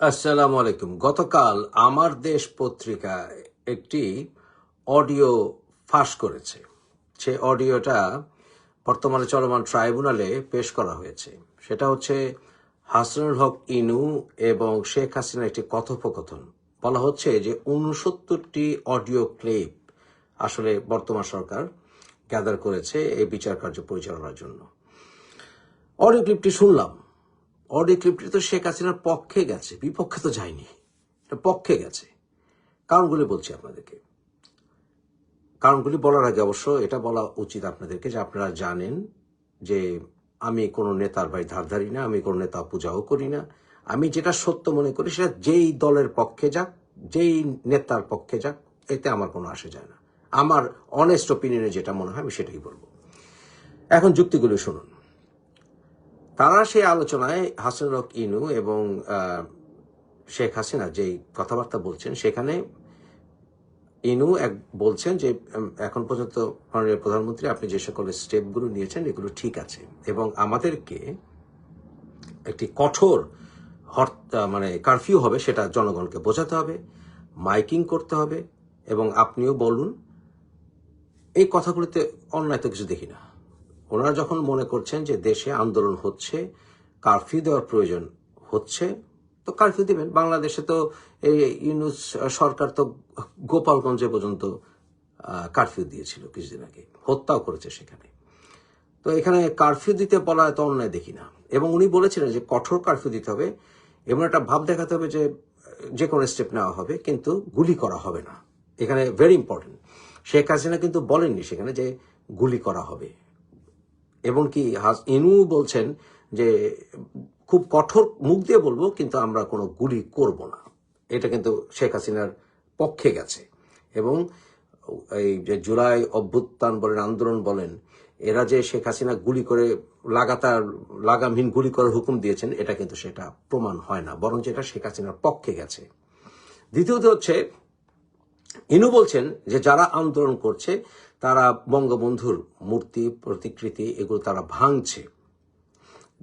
আসসালামু আলাইকুম গতকাল আমার দেশ পত্রিকা একটি অডিও ফাঁস করেছে। সে অডিওটা বর্তমানে চলমান ট্রাইব্যুনালে পেশ করা হয়েছে। সেটা হচ্ছে হাসানুল হক ইনু এবং শেখ হাসিনার একটি কথোপকথন। বলা হচ্ছে যে উনসত্তরটি অডিও ক্লিপ আসলে বর্তমান সরকার গ্যাদার করেছে এই বিচার কার্য পরিচালনার জন্য। অডিও ক্লিপটি শুনলাম। অডিও ক্লিপটি তো শেখ হাসিনার পক্ষে গেছে, বিপক্ষে তো যায়নি। পক্ষে গেছে। কারণগুলি বলছি আপনাদেরকে। কারণগুলি বলার আগে অবশ্য এটা বলা উচিত আপনাদেরকে যে আপনারা জানেন যে আমি কোনো নেতার ভাই ধার ধারি না, আমি কোনো নেতা পূজাও করি না। আমি যেটা সত্য মনে করি সেটা যেই দলের পক্ষে যাক, যেই নেতার পক্ষে যাক, এতে আমার কোনো আসে যায় না। আমার অনেস্ট ওপিনিয়নে যেটা মনে হয় আমি সেটাই বলব। এখন যুক্তিগুলো শুনুন। তারা সেই আলোচনায় হাসান রক ইনু এবং শেখ হাসিনা যেই কথাবার্তা বলছেন, সেখানে ইনু এক, বলছেন যে এখন পর্যন্ত মাননীয় প্রধানমন্ত্রী আপনি যে সকল স্টেপগুলো নিয়েছেন, এগুলো ঠিক আছে। এবং আমাদেরকে একটি কঠোর মানে কারফিউ হবে সেটা জনগণকে বোঝাতে হবে, মাইকিং করতে হবে এবং আপনিও বলুন, এই কথাগুলোতে অন্যায় তো কিছু দেখি না। ওনারা যখন মনে করছেন যে দেশে আন্দোলন হচ্ছে, কারফিউ দেওয়ার প্রয়োজন হচ্ছে, তো কারফিউ দিবেন। বাংলাদেশে তো এই ইউনুস সরকার তো গোপালগঞ্জে পর্যন্ত কারফিউ দিয়েছিল কিছুদিন আগে। হত্যাও করেছে সেখানে। তো এখানে কারফিউ দিতে বলা তো অন্যায় দেখি না। এবং উনি বলেছিলেন যে কঠোর কারফিউ দিতে হবে। এবং একটা ভাব দেখাতে হবে যে যে কোনো স্টেপ নেওয়া হবে, কিন্তু গুলি করা হবে না। এখানে ভেরি ইম্পর্টেন্ট শেখ হাসিনা কিন্তু বলেননি সেখানে যে গুলি করা হবে। এবং কি ইনু বলছেন যে খুব কঠোর মুখ দিয়ে বলব, কিন্তু আমরা কোনো গুলি করব না। এটা কিন্তু শেখ হাসিনার পক্ষে গেছে। এবং এই যে জুলাই অভ্যুত্থান বলেন, আন্দোলন বলেন, এরা যে শেখ হাসিনা গুলি করে লাগাতার লাগামহীন গুলি করার হুকুম দিয়েছেন, এটা কিন্তু সেটা প্রমাণ হয় না বরং এটা শেখ হাসিনার পক্ষে গেছে। দ্বিতীয়ত হচ্ছে, ইনু বলছেন যে যারা আন্দোলন করছে তারা বঙ্গবন্ধুর মূর্তি, প্রতিকৃতি এগুলো তারা ভাঙছে,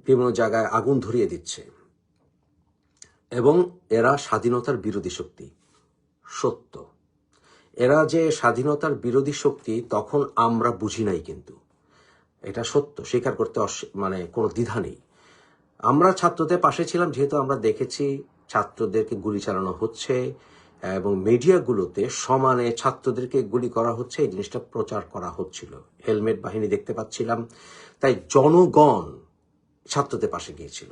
বিভিন্ন জায়গায় আগুন ধরিয়ে দিচ্ছে। এবং এরা স্বাধীনতার বিরোধী শক্তি, সত্য। এরা যে স্বাধীনতার বিরোধী শক্তি, তখন আমরা বুঝি নাই কিন্তু। এটা সত্য, স্বীকার করতে মানে কোনো দ্বিধা নেই। আমরা ছাত্রদের পাশে ছিলাম, যেহেতু আমরা দেখেছি ছাত্রদেরকে গুলি চালানো হচ্ছে এবং মিডিয়াগুলোতে সমানে ছাত্রদেরকে গুলি করা হচ্ছে, এই জিনিসটা প্রচার করা হচ্ছিল। হেলমেট বাহিনী দেখতে পাচ্ছিলাম, তাই জনগণ ছাত্রদের পাশে গিয়েছিল।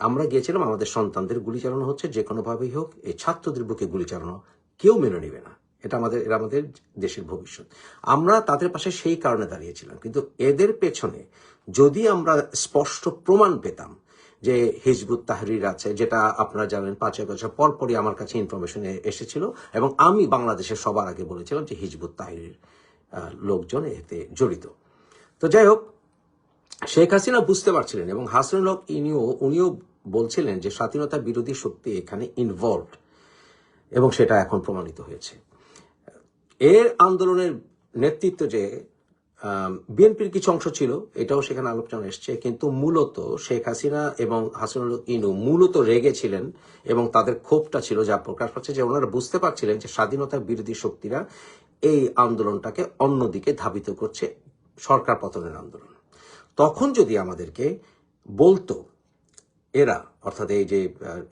আমরা গিয়েছিলাম, আমাদের সন্তানদের গুলি চালানো হচ্ছে, যে কোনোভাবেই হোক, এই ছাত্রদের বুকে গুলি চালানো কেউ মেনে নেবে না। এটা আমাদের এরা আমাদের দেশের ভবিষ্যৎ। আমরা তাদের পাশে সেই কারণে দাঁড়িয়েছিলাম, কিন্তু এদের পেছনে যদি আমরা স্পষ্ট প্রমাণ পেতাম যে হিজবুত তাহরির আছে, যেটা আপনারা জানেন, পাঁচই বছর পরপরই আমার কাছে ইনফরমেশন এসেছিল এবং আমি বাংলাদেশের সবার আগে বলেছিলাম যে হিজবুত তাহরির লোকজন এতে জড়িত। তো যাই হোক, শেখ হাসিনা বুঝতে পারছিলেন এবং হাসানুল হক ইনিও, উনিও বলছিলেন যে স্বাধীনতা বিরোধী শক্তি এখানে ইনভলভড এবং সেটা এখন প্রমাণিত হয়েছে। এর আন্দোলনের নেতৃত্ব যে বিএনপির কিছু অংশ ছিল, এটাও সেখানে আলোচনা এসছে, কিন্তু মূলত শেখ হাসিনা এবং হাসানুল ইনু মূলত রেগে ছিলেন এবং তাদের ক্ষোভটা ছিল যা প্রকাশ পাচ্ছে যে ওনারা বুঝতে পারছিলেন যে স্বাধীনতা বিরোধী শক্তিরা এই আন্দোলনটাকে অন্যদিকে ধাবিত করছে সরকার পতনের আন্দোলন। তখন যদি আমাদেরকে বলতো এরা, অর্থাৎ এই যে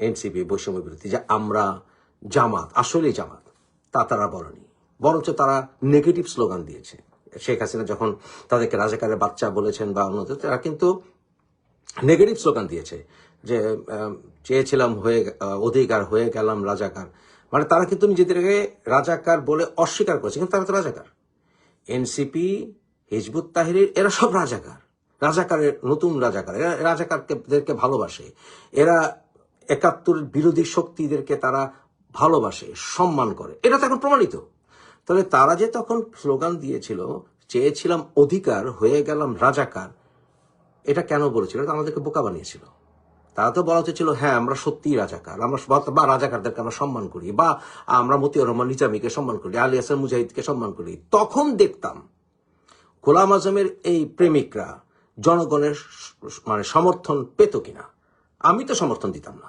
এনসিপি, বৈষম্য বিরোধী, যে আমরা জামাত, আসলেই জামাত, তা তারা বলেনি, বরঞ্চ তারা নেগেটিভ স্লোগান দিয়েছে। শেখ হাসিনা যখন তাদেরকে রাজাকারের বাচ্চা বলেছেন বা অন্য তারা কিন্তু নেগেটিভ স্লোগান দিয়েছে যে চেয়েছিলাম হয়ে অধিকার হয়ে গেলাম রাজাকার। মানে তারা কিন্তু নিজেদেরকে রাজাকার বলে অস্বীকার করেছে, কিন্তু তারা তো রাজাকার। এনসিপি হিজবুত তাহিরের, এরা সব রাজাকার। রাজাকারের, নতুন রাজাকার। এরা রাজাকারদেরকে ভালোবাসে। এরা একাত্তরের বিরোধী শক্তিদেরকে তারা ভালোবাসে, সম্মান করে। এটা তো এখন প্রমাণিত। তবে তারা যে তখন স্লোগান দিয়েছিল, চেয়েছিলাম অধিকার, হয়ে গেলাম রাজাকার, এটা কেন বলেছিল? এটা আমাদেরকে বোকা বানিয়েছিল। তারা তো বলা উচিত ছিল হ্যাঁ আমরা সত্যিই রাজাকার, আমরা বা- রাজাকারদেরকে আমরা সম্মান করি, বা আমরা মতিউর রহমান, নিজামীকে সম্মান করি, আলী হাসান মুজাহিদকে সম্মান করি। তখন দেখতাম গোলাম আজমের এই প্রেমিকরা জনগণের মানে সমর্থন পেত কিনা? আমি তো সমর্থন দিতাম না।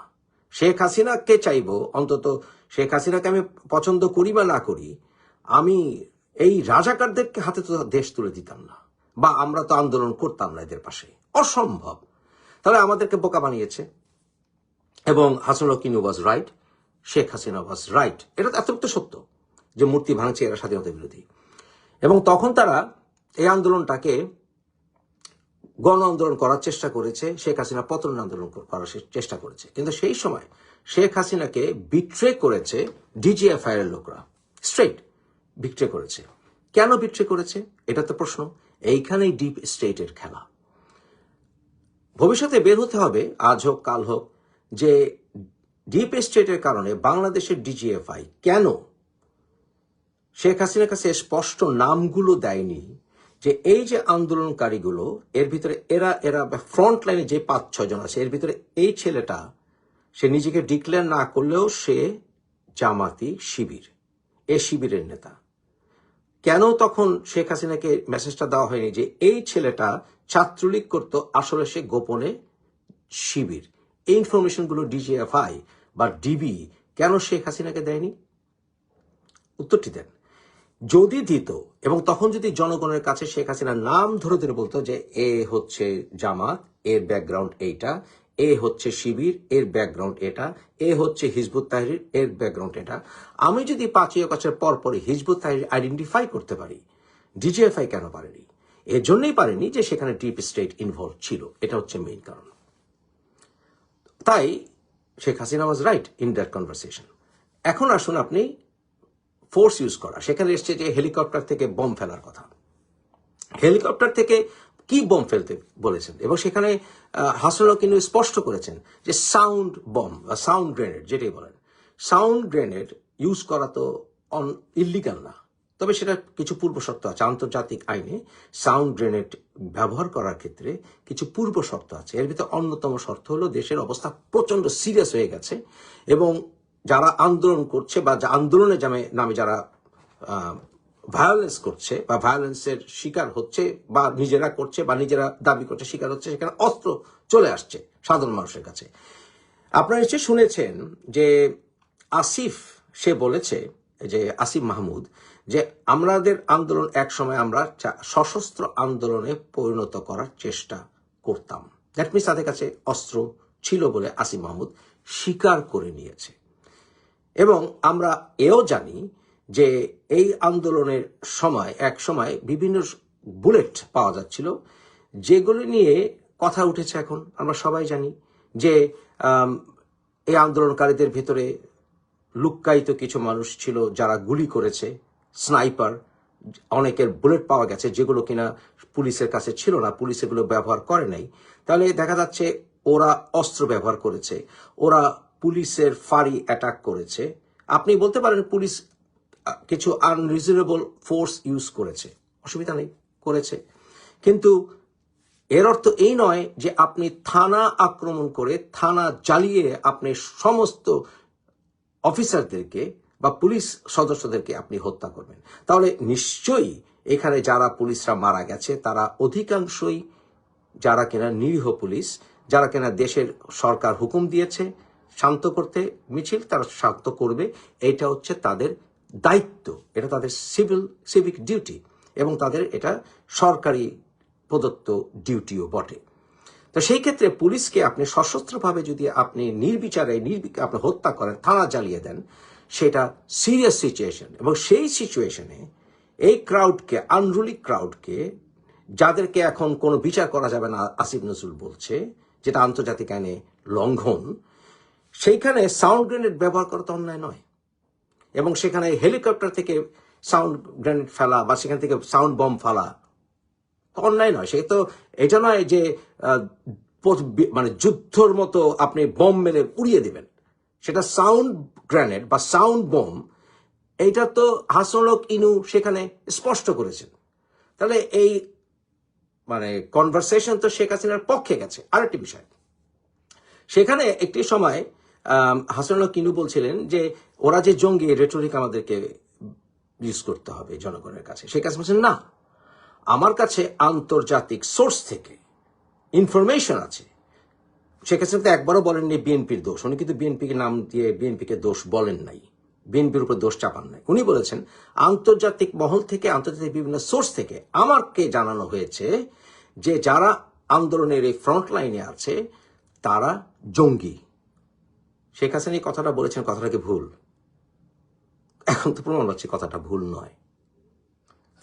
শেখ হাসিনাকে চাইব, অন্তত শেখ হাসিনাকে আমি পছন্দ করি বা না করি আমি এই রাজাকারদেরকে হাতে তো দেশ তুলে দিতাম না, বা আমরা তো আন্দোলন করতাম না এদের পাশে। অসম্ভব। তাহলে আমাদেরকে বোকা বানিয়েছে। এবং হাসানুল কিনু was right Sheikh Hasina was right এটা তো এতটুকু সত্য যে মূর্তি ভাঙছে এরা স্বাধীনতা বিরোধী। এবং তখন তারা এই আন্দোলনটাকে গণ আন্দোলন করার চেষ্টা করেছে, শেখ হাসিনা পতন আন্দোলন করার চেষ্টা করেছে। কিন্তু সেই সময় শেখ হাসিনাকে বিট্রে করেছে ডিজিএফআই এর লোকরা। স্ট্রেট বিট্রে করেছে। কেন বিট্রে করেছে? এটা তো প্রশ্ন। এইখানেই ডিপ স্টেটের খেলা। ভবিষ্যতে বের হতে হবে, আজ হোক, কাল হোক, যে ডিপ স্টেটের কারণে বাংলাদেশের ডিজিএফআই কেন শেখ হাসিনার কাছে স্পষ্ট নামগুলো দেয়নি যে এই যে আন্দোলনকারীগুলো, এর ভিতরে এরা এরা ফ্রন্ট লাইনে যে পাঁচ ছজন আছে, এর ভিতরে এই ছেলেটা, সে নিজেকে ডিক্লেয়ার না করলেও সে জামাতি শিবির, এ শিবিরের নেতা। কেন তখন শেখ হাসিনাকে মেসেজটা দেওয়া হয়নি যে এই ছেলেটা ছাত্রলীগ করত, আসলে সে গোপনে শিবির? এই ইনফরমেশনগুলো ডিজিএফআই বা ডিবি কেন শেখ হাসিনাকে দেয়নি? উত্তরটি দেন। যদি দিত, এবং তখন যদি জনগণের কাছে শেখ হাসিনার নাম ধরে ধরে বলতো যে এ হচ্ছে জামাত, এর ব্যাকগ্রাউন্ড এইটা এ হচ্ছে শিবির, এর ব্যাকগ্রাউন্ড এটা, এ হচ্ছে হিজবুত তাহরির এর ব্যাকগ্রাউন্ড এটা। আমি যদি পাঁচই অগস্টের পর পরই হিজবুত তাহরির আইডেন্টিফাই করতে পারি ডিজিএফআই কেন পারেনি? এর জন্যই পারেনি যে সেখানে ডিপ স্টেট ইনভলভ ছিল, এটা হচ্ছে মেইন কারণ। তাই Sheikh Hasina was right in that conversation এখন আসুন আপনি ফোর্স ইউজ করা, সেখানে এসছে যে হেলিকপ্টার থেকে বম ফেলার কথা। হেলিকপ্টার থেকে কি বম ফেলতে বলেছেন? এবং সেখানে হাসনাল কিন্তু স্পষ্ট করেছেন যে সাউন্ড বম, বা সাউন্ড গ্রেনেড, যেটাই বলেন। সাউন্ড গ্রেনেড ইউজ করা তো অন ইলিগাল না। তবে সেটা কিছু পূর্ব শর্ত আছে, আন্তর্জাতিক আইনে সাউন্ড গ্রেনেড ব্যবহার করার ক্ষেত্রে কিছু পূর্ব শর্ত আছে। এর ভিতরে অন্যতম শর্ত হলো দেশের অবস্থা প্রচণ্ড সিরিয়াস হয়ে গেছে এবং যারা আন্দোলন করছে বা নামে নামে যারা ভায়োলেন্স করছে বা ভায়োলেন্সের শিকার হচ্ছে বা নিজেরা করছে বা নিজেরা দাবি করছে, শিকার হচ্ছে, সেখানে অস্ত্র চলে আসছে সাধারণ মানুষের কাছে। আপনারা নিশ্চয়ই শুনেছেন যে আসিফ, সে বলেছে, যে আসিফ মাহমুদ, যে আমাদের আন্দোলন এক সময় আমরা সশস্ত্র আন্দোলনে পরিণত করার চেষ্টা করতাম। দ্যাট মিনস তাদের কাছে অস্ত্র ছিল বলে আসিফ মাহমুদ স্বীকার করে নিয়েছে। এবং আমরা এও জানি যে এই আন্দোলনের সময়, এক সময় বিভিন্ন বুলেট পাওয়া যাচ্ছিল, যেগুলো নিয়ে কথা উঠেছে এখন, আমরা সবাই জানি যে এই আন্দোলনকারীদের ভেতরে লুক্কায়িত কিছু মানুষ ছিল যারা গুলি করেছে, স্নাইপার, অনেকের বুলেট পাওয়া গেছে যেগুলো কিনা পুলিশের কাছে ছিল না, পুলিশ এগুলো ব্যবহার করে নাই। তাহলে দেখা যাচ্ছে ওরা অস্ত্র ব্যবহার করেছে, ওরা পুলিশের ফাঁড়ি অ্যাটাক করেছে। আপনি বলতে পারেন পুলিশ কিছু আনরিজনেবল ফোর্স ইউজ করেছে। অসুবিধা নেই, করেছে। কিন্তু এর অর্থ এই নয় যে আপনি থানা আক্রমণ করে, থানা জ্বালিয়ে আপনি সমস্ত অফিসারদেরকে বা পুলিশ সদস্যদেরকে আপনি হত্যা করবেন। তাহলে নিশ্চয়ই এখানে যারা পুলিশরা মারা গেছে, তারা অধিকাংশই যারা কিনা নিরীহ পুলিশ, যারা কিনা দেশের সরকার হুকুম দিয়েছে শান্ত করতে, মিছিল তারা শান্ত করবে। এটা হচ্ছে তাদের দায়িত্ব, এটা তাদের সিভিল সিভিক ডিউটি এবং তাদের এটা সরকারি প্রদত্ত ডিউটিও বটে। তো সেই ক্ষেত্রে পুলিশকে আপনি সশস্ত্রভাবে যদি আপনি নির্বিচারে, নির্বিক, আপনি হত্যা করেন, থানা জ্বালিয়ে দেন, সেটা সিরিয়াস সিচুয়েশন এবং সেই সিচুয়েশনে এই ক্রাউডকে আনরুলি ক্রাউডকে যাদেরকে এখন কোনো বিচার করা যাবে না, আসিফ নজরুল বলছে, যেটা আন্তর্জাতিক আইনে লঙ্ঘন, সেইখানে সাউন্ড গ্রেনেড ব্যবহার করা তো অন্যায় নয়। এবং সেখানে হেলিকপ্টার থেকে সাউন্ড গ্রেনেড ফেলা বা সেখান থেকে সাউন্ড বম ফেলা অন্যায় নয়। সে তো এটা নয় যে মানে যুদ্ধর মতো আপনি বম মেরে উড়িয়ে দেবেন। সেটা সাউন্ড গ্রেনেড বা সাউন্ড বম, এইটা তো হাসনলক ইনু সেখানে স্পষ্ট করেছেন। তাহলে এই মানে কনভারসেশন তো শেখ হাসিনার পক্ষে গেছে। আরেকটি বিষয়, সেখানে একটি সময় হাসানুল্লাহ কিনু বলছিলেন যে ওরা যে জঙ্গি রেটরিক আমাদেরকে ইউজ করতে হবে জনগণের কাছে। শেখ হাসিনা বলছেন, না, আমার কাছে আন্তর্জাতিক সোর্স থেকে ইনফরমেশন আছে। শেখ হাসিনা তো একবারও বলেননি বিএনপির দোষ। উনি কিন্তু বিএনপিকে নাম দিয়ে বিএনপিকে দোষ বলেন নাই। বিএনপির উপর দোষ চাপান নাই। উনি বলেছেন, আন্তর্জাতিক মহল থেকে, আন্তর্জাতিক বিভিন্ন সোর্স থেকে আমাকে জানানো হয়েছে যে যারা আন্দোলনের এই ফ্রন্ট লাইনে আছে, তারা জঙ্গি। শেখ হাসিনা কথাটা বলেছেন, কথাটা কি ভুল? এখন তো প্রমাণ হচ্ছে কথাটা ভুল নয়।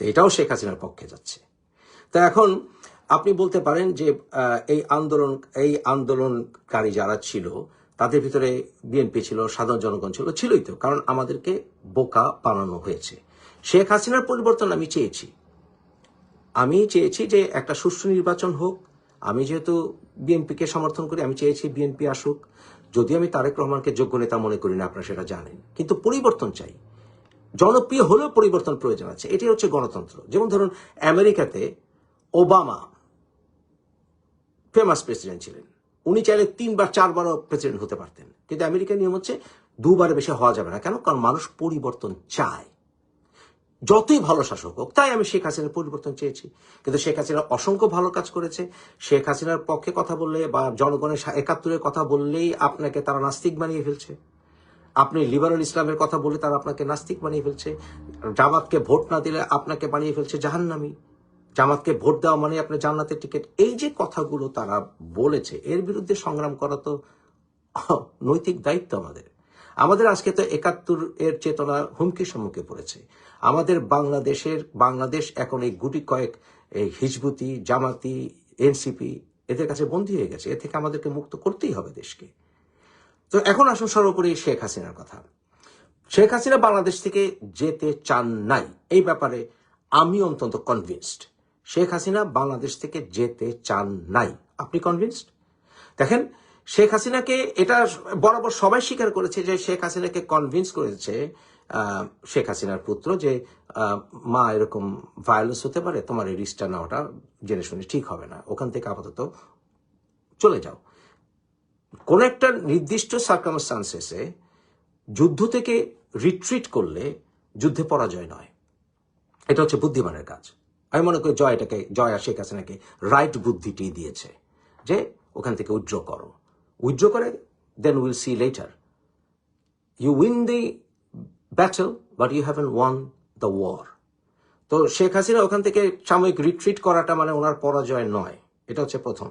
তো এটাও শেখ হাসিনার পক্ষে যাচ্ছে। তো এখন আপনি বলতে পারেন যে এই আন্দোলন, এই আন্দোলনকারী যারা ছিল, তাদের ভিতরে বিএনপি ছিল, সাধারণ জনগণ ছিল, ছিলই তো, কারণ আমাদেরকে বোকা বানানো হয়েছে। শেখ হাসিনার পরিবর্তন আমি চেয়েছি। আমি চেয়েছি যে একটা সুষ্ঠু নির্বাচন হোক, আমি যেহেতু বিএনপিকে সমর্থন করি, আমি চেয়েছি বিএনপি আসুক। যদিও আমি তারেক রহমানকে যোগ্য নেতা মনে করি না, আপনারা সেটা জানেন। কিন্তু পরিবর্তন চাই। জনপ্রিয় হলেও পরিবর্তন প্রয়োজন আছে। এটি হচ্ছে গণতন্ত্র। যেমন ধরুন, আমেরিকাতে ওবামা ফেমাস প্রেসিডেন্ট ছিলেন। উনি চাইলে তিনবার, চারবারও প্রেসিডেন্ট হতে পারতেন। কিন্তু আমেরিকার নিয়ম হচ্ছে, দুবার বেশি হওয়া যাবে না। কেন? কারণ মানুষ পরিবর্তন চায়। যতই ভালো শাসক হোক, তাই আমি শেখ হাসিনার পরিবর্তন চেয়েছি। কিন্তু শেখ হাসিনা অসংখ্য ভালো কাজ করেছে। শেখ হাসিনার পক্ষে কথা বললে বা জনগণের একাত্তরের কথা বললেই আপনাকে তারা নাস্তিক বানিয়ে ফেলছে। আপনি লিবারাল ইসলামের কথা বলে তারা আপনাকে নাস্তিক বানিয়ে ফেলছে। জামাতকে ভোট না দিলে আপনাকে বানিয়ে ফেলছে জাহান্নামি। জামাতকে ভোট দেওয়া মানে আপনি জান্নাতের টিকিট। এই যে কথাগুলো তারা বলেছে, এর বিরুদ্ধে সংগ্রাম করা তো নৈতিক দায়িত্ব আমাদের। আমাদের আজকে তো একাত্তর এর চেতনা হুমকির সম্মুখে পড়েছে। আমাদের বাংলাদেশের, বাংলাদেশ এখন এই গুটি কয়েক, এই হিজবুতি, জামাতি, এনসিপি, এদের কাছে বন্দী হয়ে গেছে। এ থেকে আমাদেরকে মুক্ত করতেই হবে দেশকে। তো এখন আসুন সর্বোপরি শেখ হাসিনার কথা। শেখ হাসিনা বাংলাদেশ থেকে যেতে চান নাই। এই ব্যাপারে আমি অন্তত কনভিন্সড শেখ হাসিনা বাংলাদেশ থেকে যেতে চান নাই। আপনি কনভিন্সড দেখেন, শেখ হাসিনাকে এটা বরাবর সবাই স্বীকার করেছে যে শেখ হাসিনাকে কনভিন্স করেছে শেখ হাসিনার পুত্র যে মা এরকম ভায়োলেন্স হতে পারে, তোমার এই রিস্কটা নেওয়াটা জেনে শুনে ঠিক হবে না। ওখান থেকে আপাতত চলে যাও। কোন একটা নির্দিষ্ট সার্কামস্টান্সেসে যুদ্ধ থেকে রিট্রিট করলে যুদ্ধে পরাজয় নয়। এটা হচ্ছে বুদ্ধিমানের কাজ। আমি মনে করি জয় এটাকে জয় আর শেখ হাসিনাকে রাইট বুদ্ধিটি দিয়েছে যে, ওখান থেকে উইথড্র করো। উইথড্র করে দেন will see later you win the battle but you haven't won the war তো শেখ হাসিনা ওখান থেকে সাময়িক রিট্রিট করাটা মানে ওনার পরাজয় নয়। এটা হচ্ছে প্রথম।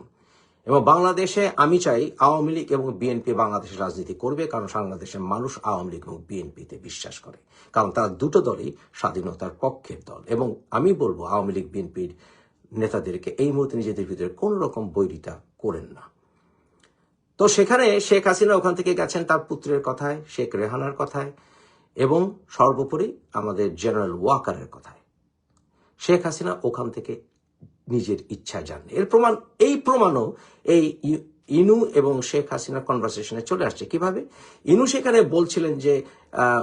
এবং বাংলাদেশে আমি চাই আওয়ামী লীগ এবং বিএনপি বাংলাদেশের রাজনীতি করবে, কারণ বাংলাদেশের মানুষ আওয়ামী লীগ এবং বিএনপিতে বিশ্বাস করে। কারণ তারা দুটো দলই স্বাধীনতার পক্ষের দল। এবং আমি বলব, আওয়ামী লীগ বিএনপির নেতাদেরকে এই মুহূর্তে নিজেদের ভিতরে কোন রকম বৈরিতা করেন না। তো সেখানে শেখ হাসিনা ওখান থেকে গেছেন তার পুত্রের কথায়, শেখ রেহানার কথায়। এবং সর্বোপরি আমাদের জেনারেল ওয়াকারের কথায়। শেখ হাসিনা ওখান থেকে নিজের ইচ্ছা যান এর প্রমাণ, এই প্রমাণও এই ইনু এবং শেখ হাসিনা কনভারসেশনে চলে আসছে। কীভাবে? ইনু সেখানে বলছিলেন যে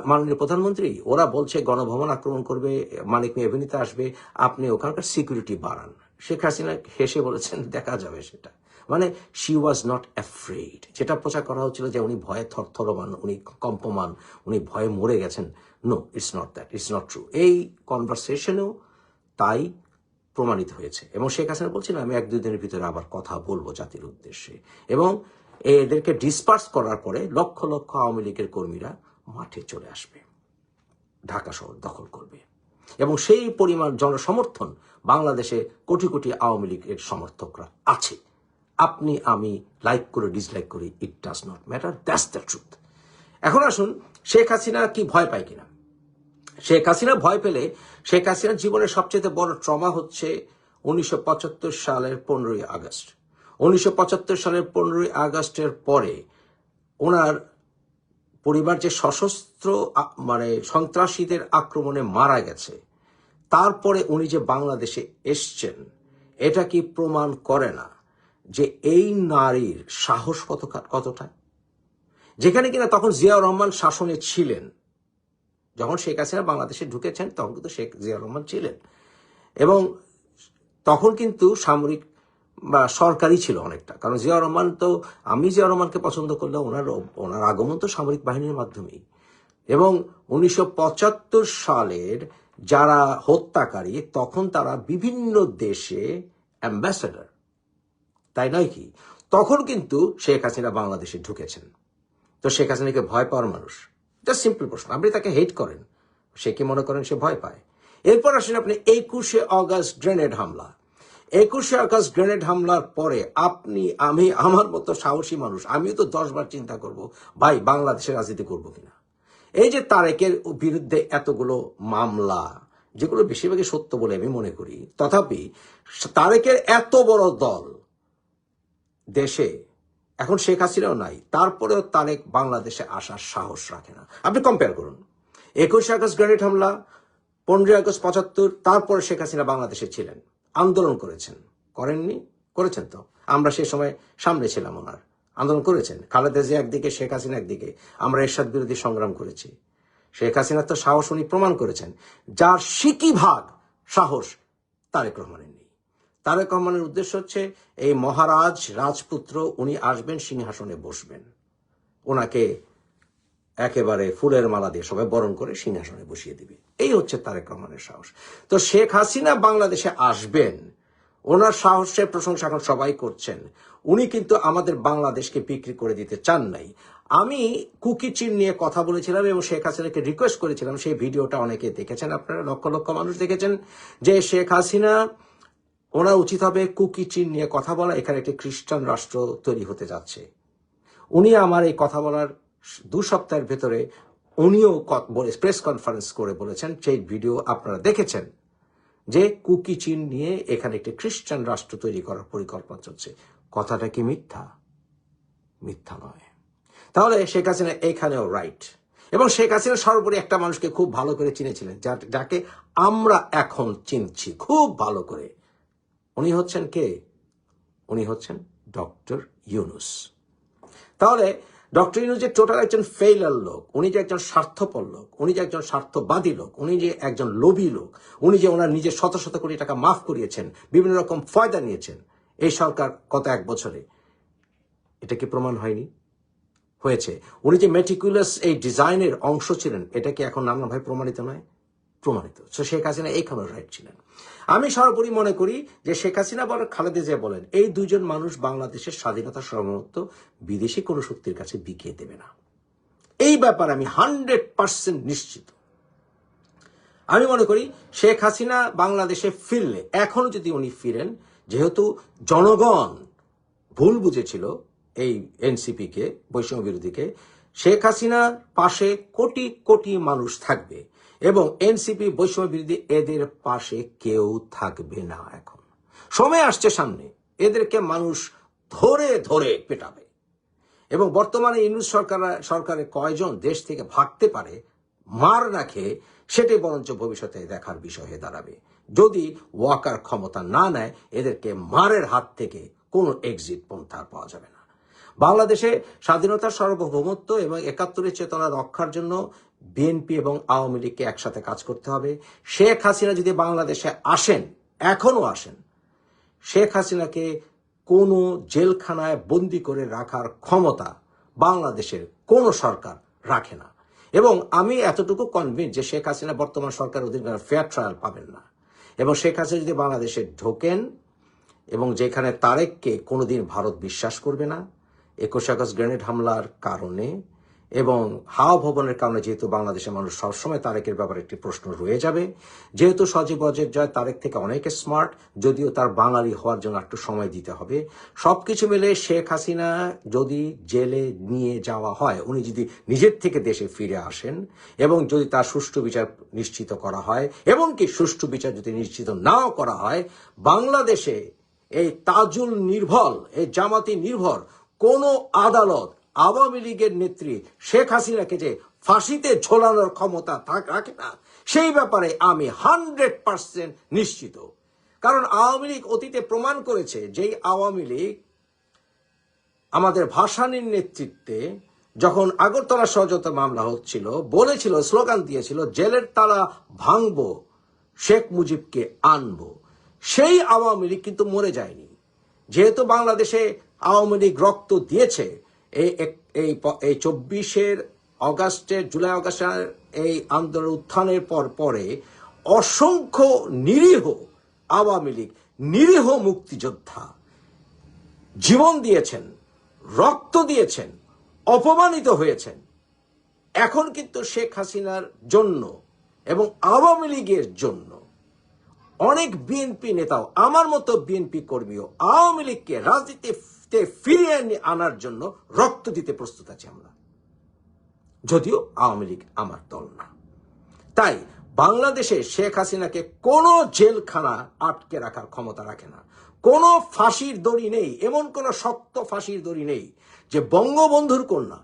মাননীয় প্রধানমন্ত্রী, ওরা বলছে গণভবন আক্রমণ করবে, মানিক মেয়ে এভিনিতে আসবে, আপনি ওখানকার সিকিউরিটি বাড়ান। শেখ হাসিনা হেসে বলেছেন, দেখা যাবে সেটা। মানে শি ওয়াজ নট অ্যাফ্রেড যেটা প্রচার করা হচ্ছিল যে উনি ভয়ে থরথরমান উনি কম্পমান, উনি ভয়ে মরে গেছেন। No it's not that it's not true এই কনভারসেশনেও তাই প্রমাণিত হয়েছে। এবং শেখ হাসিনা বলছেন আমি এক দুই দিনের ভিতরে আবার কথা বলব জাতির উদ্দেশ্যে। এবং এদেরকে ডিসপার্স করার পরে লক্ষ লক্ষ আওয়ামী লীগের কর্মীরা মাঠে চলে আসবে। ঢাকা শহর দখল করবে। এবং সেই পরিমাণ জনসমর্থন বাংলাদেশে কোটি কোটি আওয়ামী লীগের সমর্থকরা আছে। আপনি, আমি লাইক করে ডিসলাইক করি it does not matter that's the truth এখন আসুন, শেখ হাসিনা কি ভয় পায় কিনা? শেখ হাসিনা ভয় পেলে, শেখ হাসিনার জীবনের সবচেয়ে বড় ট্রমা হচ্ছে উনিশশো পঁচাত্তর সালের পনেরোই আগস্ট। উনিশশো পঁচাত্তর সালের পনেরোই আগস্টের পরে ওনার পরিবার যে সশস্ত্র মানে সন্ত্রাসীদের আক্রমণে মারা গেছে, তারপরে উনি যে বাংলাদেশে এসছেন, এটা কি প্রমাণ করে না? যে এই নারীর সাহস কত কতটা? যেখানে কিনা তখন জিয়াউর রহমান শাসনে ছিলেন। যখন শেখ হাসিনা বাংলাদেশে ঢুকেছেন, তখন কিন্তু শেখ জিয়াউর রহমান ছিলেন। এবং তখন কিন্তু সামরিক বা সরকারি ছিল অনেকটা। কারণ জিয়াউর রহমান তো, আমি জিয়াউর রহমানকে পছন্দ করলাম ওনার ওনার আগমন তো সামরিক বাহিনীর মাধ্যমেই। এবং উনিশশো পঁচাত্তর সালের যারা হত্যাকারী, তখন তারা বিভিন্ন দেশে অ্যাম্বাসেডর তাই নয় কি? তখন কিন্তু শেখ হাসিনা বাংলাদেশে ঢুকেছেন। তো শেখ হাসিনাকে ভয় পাওয়ার মানুষ। জাস্ট সিম্পল প্রশ্ন, আপনি তাকে হেট করেন। সে কি মনে করেন? সে ভয় পায়। এরপর আসেন আপনি একুশে অগাস্ট গ্রেনেড হামলা। একুশে আগস্ট গ্রেনেড হামলার পরে আপনি, আমি, আমার মতো সাহসী মানুষ, আমিও তো দশবার চিন্তা করব, ভাই বাংলাদেশের রাজনীতি করব কিনা? এই যে তারেকের বিরুদ্ধে এতগুলো মামলা, যেগুলো বেশিরভাগই সত্য বলে আমি মনে করি, তথাপি তারেকের এত বড় দল দেশে, এখন শেখ হাসিনাও নাই, তারপরেও তারেক বাংলাদেশে আসার সাহস রাখে না। আপনি কম্পেয়ার করুন। একুশে আগস্ট গ্রেনেড হামলা, পনেরোই আগস্ট পঁচাত্তর, তারপরে শেখ হাসিনা বাংলাদেশে ছিলেন। আন্দোলন করেছেন। করেননি? করেছেন তো। আমরা সে সময় সামনে ছিলাম ওনার। আন্দোলন করেছেন। খালেদা জিয়া একদিকে, শেখ হাসিনা একদিকে। আমরা এরশাদ বিরোধী সংগ্রাম করেছি। শেখ হাসিনার তো সাহস উনি প্রমাণ করেছেন। যার সিকি ভাগ সাহস তারেক রহমানের তারেক রহমানের উদ্দেশ্য হচ্ছে, এই মহারাজ, রাজপুত্র, উনি আসবেন, সিংহাসনে বসবেন। ওনাকে একেবারে ফুলের মালা দিয়ে সবাই বরণ করে সিংহাসনে বসিয়ে দিবে। এই হচ্ছে তারেক রহমানের সাহস। তো শেখ হাসিনা বাংলাদেশে আসবেন। ওনার সাহসের প্রশংসা এখন সবাই করছেন। উনি কিন্তু আমাদের বাংলাদেশকে বিক্রি করে দিতে চান নাই। আমি কুকি চিন নিয়ে কথা বলেছিলাম এবং শেখ হাসিনাকে রিকোয়েস্ট করেছিলাম। সেই ভিডিওটা অনেকে দেখেছেন, আপনারা লক্ষ লক্ষ মানুষ দেখেছেন যে শেখ হাসিনা ওনার উচিত হবে কুকি চিন নিয়ে কথা বলা, এখানে একটি খ্রিস্টান রাষ্ট্র তৈরি হতে যাচ্ছে। উনি আমার এই কথা বলার দু সপ্তাহের ভেতরে উনিও প্রেস কনফারেন্স করে বলেছেন, সেই ভিডিও আপনারা দেখেছেন, যে কুকি চীন নিয়ে এখানে একটি খ্রিস্টান রাষ্ট্র তৈরি করার পরিকল্পনা চলছে। কথাটা কি মিথ্যা? মিথ্যা নয়। তাহলে শেখ হাসিনা এখানেও রাইট এবং শেখ হাসিনা সর্বোপরি একটা মানুষকে খুব ভালো করে চিনেছিলেন যাকে আমরা এখন চিনছি, খুব ভালো করে। উনি হচ্ছেন কে? উনি হচ্ছেন ডক্টর ইউনুস। তাহলে ডক্টর ইউনুস যে টোটাল একজন ফেইলার লোক, উনি যে একজন স্বার্থপর লোক, উনি যে একজন স্বার্থবাদী লোক, উনি যে একজন লোভী লোক, উনি যে ওনার নিজের শত শত কোটি টাকা মাফ করিয়েছেন, বিভিন্ন রকম ফয়দা নিয়েছেন, এই সরকার গত এক বছরে। এটা কি প্রমাণ হয়নি? হয়েছে। উনি যে মেটিকুলাস এই ডিজাইনের অংশ ছিলেন, এটা কি এখন নানাভাবে প্রমাণিত নয়? প্রমাণিত। সো শেখ হাসিনা এইখানে রাইট ছিলেন। আমি সর্বোপরি মনে করি যে শেখ হাসিনা বলেন খালেদা জিয়া বলেন, এই দুইজন মানুষ বাংলাদেশের স্বাধীনতা সর্বমত্ত বিদেশি কোনো শক্তির কাছে বিকিয়ে দেবে না। এই ব্যাপারে আমি হান্ড্রেড পার্সেন্ট নিশ্চিত। আমি মনে করি শেখ হাসিনা বাংলাদেশে ফিরলে, এখনও যদি উনি ফিরেন, যেহেতু জনগণ ভুল বুঝেছিল এই এনসিপি কে বৈষম্য বিরোধীকে শেখ হাসিনার পাশে কোটি কোটি মানুষ থাকবে এবং এনসিপি বৈষম্য বিরোধী এদের পাশে কেউ থাকবে না এখন। সময় আসছে সামনে। এদেরকে মানুষ ধরে ধরে পেটাবে। এবং বর্তমানে ইউনুস সরকার সরকারের কয়জন দেশ থেকে ভাগতে পারে, মার না খেয়ে, সেটাই বরঞ্চ ভবিষ্যতে দেখার বিষয় হয়ে দাঁড়াবে। যদি ওয়াকার ক্ষমতা না নেয়, এদেরকে মারের হাত থেকে কোনো এক্সিট পন্থা পাওয়া যাবে না। বাংলাদেশে স্বাধীনতার সার্বভৌমত্ব এবং একাত্তরের চেতনা রক্ষার জন্য বিএনপি এবং আওয়ামী লীগকে একসাথে কাজ করতে হবে। শেখ হাসিনা যদি বাংলাদেশে আসেন এখনও আসেন, শেখ হাসিনাকে কোনো জেলখানায় বন্দি করে রাখার ক্ষমতা বাংলাদেশের কোনো সরকার রাখে না। এবং আমি এতটুকু কনভিন্স যে শেখ হাসিনা বর্তমান সরকার অধীনে ফেয়ার ট্রায়াল পাবেন না। এবং শেখ হাসিনা যদি বাংলাদেশে ঢোকেন এবং যেখানে তারেককে কোনোদিন ভারত বিশ্বাস করবে না একুশ আগস্ট গ্রেনেড হামলার কারণে এবং হাওয়া ভবনের কারণে যেহেতু বাংলাদেশের মানুষ সবসময় তারেকের ব্যাপারে একটি প্রশ্ন রয়ে যাবে, যেহেতু সজীব অজের জয় তারেক থেকে অনেক স্মার্ট যদিও তার বাঙালি হওয়ার জন্য একটু সময় দিতে হবে। সবকিছু মিলে শেখ হাসিনা যদি জেলে নিয়ে যাওয়া হয়, উনি যদি নিজের থেকে দেশে ফিরে আসেন এবং যদি তার সুষ্ঠু বিচার নিশ্চিত করা হয় এবং কি সুষ্ঠু বিচার যদি নিশ্চিত নাও করা হয়, বাংলাদেশে এই তাজুল নির্ভর, এই জামাতি নির্ভর কোন আদালত আওয়ামী লীগের নেত্রী শেখ হাসিনাকে যে ফাঁসিতে ঝোলানোর ক্ষমতা রাখে না, সেই ব্যাপারে আমি হান্ড্রেড পার্সেন্ট নিশ্চিত। কারণ আওয়ামী লীগ অতীতে প্রমাণ করেছে যেই আওয়ামী লীগ আমাদের ভাসানীর নেতৃত্বে যখন আগরতলা সহজতা মামলা হচ্ছিল, বলেছিল, স্লোগান দিয়েছিল, জেলের তালা ভাঙব, শেখ মুজিবকে আনব। সেই আওয়ামী লীগ কিন্তু মরে যায়নি। যেহেতু বাংলাদেশে আওয়ামী লীগ রক্ত দিয়েছে। এই এই চব্বিশের অগাস্টের, জুলাই অগাস্টের এই আন্দোলন উত্থানের পর পরে অসংখ্য নিরীহ আওয়ামী লীগ, নিরীহ মুক্তিযোদ্ধা জীবন দিয়েছেন, রক্ত দিয়েছেন, অপমানিত হয়েছেন। এখন কিন্তু শেখ হাসিনার জন্য এবং আওয়ামী লীগের জন্য অনেক বিএনপি নেতাও, আমার মতো বিএনপি কর্মীও আওয়ামী লীগকে রাজনীতিতে ফিরিয়ে আনার জন্য রক্ত দিতে প্রস্তুত আছি আমরা। যদিও আওয়ামী লীগ আমার দল না। তাই বাংলাদেশে শেখ হাসিনাকে কোনো জেলখানা আটকে রাখার ক্ষমতা রাখে না। কোনো ফাঁসির দড়ি নেই, এমন কোনো শক্ত ফাঁসির দড়ি নেই যে বঙ্গবন্ধুর কন্যা,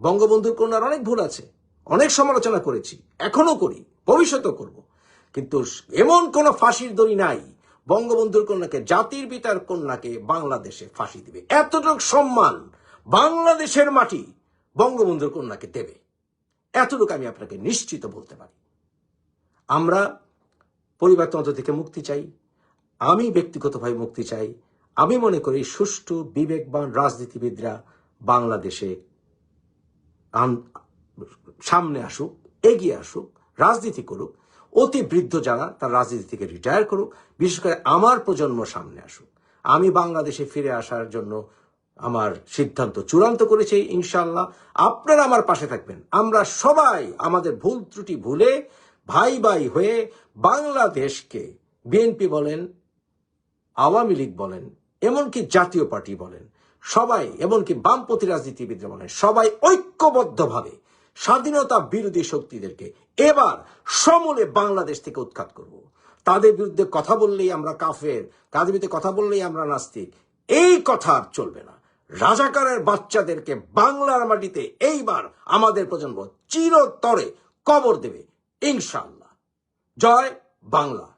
বঙ্গবন্ধুর কন্যার অনেক ভুল আছে, অনেক সমালোচনা করেছি, এখনও করি, ভবিষ্যতেও করব। কিন্তু এমন কোনো ফাঁসির দড়ি নাই বঙ্গবন্ধুর কন্যাকে, জাতির পিতার কন্যাকে বাংলাদেশে ফাঁসি দিবে। এতটুক সম্মান বাংলাদেশের মাটি বঙ্গবন্ধুর কন্যাকে দেবে। এতটুকু আমি আপনাকে নিশ্চিত বলতে পারি। আমরা পরিবারতন্ত্র থেকে মুক্তি চাই, আমি ব্যক্তিগতভাবে মুক্তি চাই, আমি মনে করি সুষ্ঠু, বিবেকবান রাজনীতিবিদরা বাংলাদেশে সামনে আসুক, এগিয়ে আসুক, রাজনীতি করুক অতি বৃদ্ধ যারা, তার রাজনীতি থেকে রিটায়ার করুক, বিশেষ করে আমার প্রজন্ম সামনে আসুক। আমি বাংলাদেশে ফিরে আসার জন্য আমার সিদ্ধান্ত চূড়ান্ত করেছি ইনশাল্লাহ আপনারা আমার পাশে থাকবেন। আমরা সবাই আমাদের ভুল ত্রুটি ভুলে ভাই ভাই হয়ে বাংলাদেশকে বিএনপি বলেন, আওয়ামী লীগ বলেন, এমনকি জাতীয় পার্টি বলেন, সবাই, এমনকি বামপন্থী রাজনীতিবিদরা বলেন, সবাই ঐক্যবদ্ধভাবে স্বাধীনতা বিরোধী শক্তিদেরকে এবার সমূলে বাংলাদেশ থেকে উৎখাত করব। তাদের বিরুদ্ধে কথা বললেই আমরা কাফের, তাদের বিরুদ্ধে কথা বললেই আমরা নাস্তিক। এই কথা আর চলবে না। রাজাকারের বাচ্চাদেরকে বাংলার মাটিতে এইবার আমাদের প্রজন্ম চিরতরে কবর দেবে ইনশাল্লাহ জয় বাংলা।